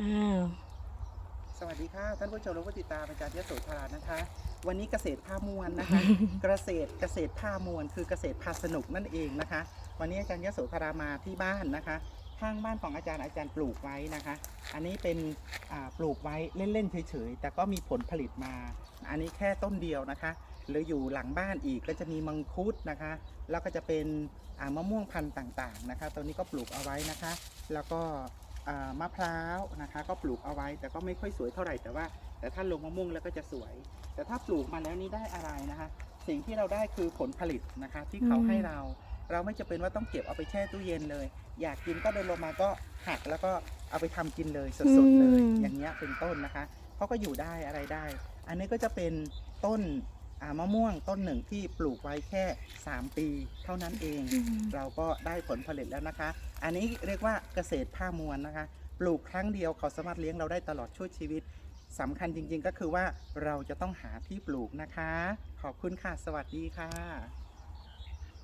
อ้าว สวัสดีค่ะ ท่านผู้ชมและผู้ติดตามอาจารย์ยโสธรานะคะ วันนี้เกษตรผ้ามวลนะคะ เกษตรเกษตรผ้ามวลคือเกษตรพาสนุกนั่นเองนะคะ วันนี้อาจารย์ยโสธรามาที่บ้านนะคะ ข้างบ้านของอาจารย์อาจารย์ปลูกไว้นะคะ อันนี้เป็นอ่าปลูกไว้เล่นๆเฉยๆแต่ก็มีผลผลิตมา อันนี้แค่ต้นเดียวนะคะหรืออยู่หลังบ้านอีกก็จะมีมังคุดนะคะ แล้วก็จะเป็นอ่ามะม่วงพันธุ์ต่างๆนะคะ ตัวนี้ก็ปลูกเอาไว้นะคะ แล้วก็อ่า มะพร้าวนะคะ ก็ปลูกเอาไว้ แต่ก็ไม่ค่อยสวยเท่าไหร่แต่ว่า แต่ถ้าลงมะม่วงแล้วก็จะสวย แต่ถ้าปลูกมาแล้วนี่ได้อะไรนะคะ สิ่งที่เราได้คือผลผลิตนะคะ ที่เขาให้เรา เราไม่จะเป็นว่าต้องเก็บเอาไปแช่ตู้เย็นเลย อยากกินก็เดินลงมาก็หักแล้วก็เอาไปทำกินเลยสดๆเลย อย่างเงี้ยเป็นต้นนะคะเขาก็อยู่ได้อะไรได้ อันนี้ก็จะเป็นต้นอ่า มะม่วงต้นหนึ่งที่ปลูกไว้แค่ 3 ปี เท่านั้นเองอืมเราก็ได้ผลผลิตแล้วนะคะ อันนี้เรียกว่าเกษตรผ้ามวลนะคะ ปลูกครั้งเดียวเขาสามารถเลี้ยงเราได้ตลอดช่วยชีวิตสำคัญจริงๆก็คือว่าเราจะต้องหาที่ปลูกนะคะ ขอบคุณค่ะ สวัสดีค่ะ